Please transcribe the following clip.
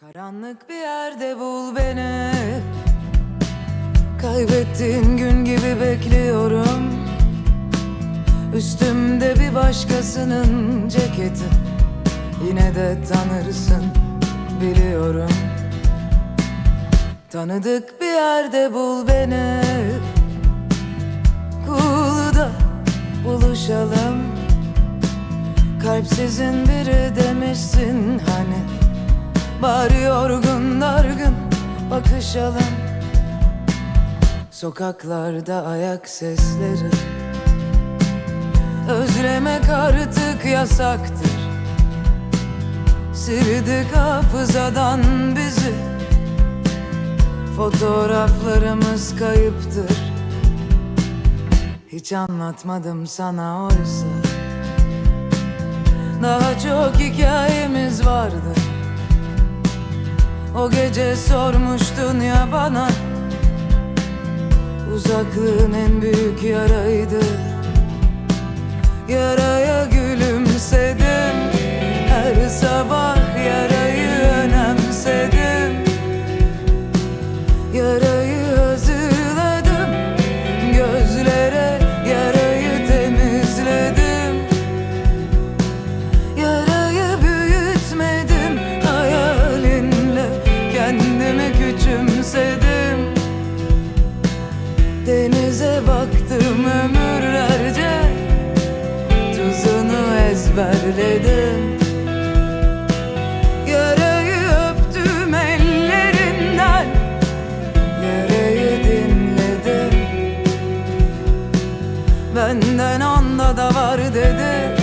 Karanlık bir yerde bul beni. Kaybettiğin gün gibi bekliyorum. Üstümde bir başkasının ceketi. Yine de tanırsın biliyorum. Tanıdık bir yerde bul beni. Kulu'da buluşalım. Kalpsizin biri demişsin hani Bari yorgun dargın bakışalım Sokaklarda ayak sesleri. Özlemek artık yasaktır. Sildik hafızadan bizi. Fotoğraflarımız kayıptır. Hiç anlatmadım sana oysa. Daha çok hikayemiz vardı O gece sormuştun ya bana Uzaklığın en büyük yaraydı. Yaraya gülümsedim. Denize baktım ömürlerce. Tuzunu ezberledim. Yarayı öptüm ellerinden. Yarayı dinledim. Benden onda da var dedi.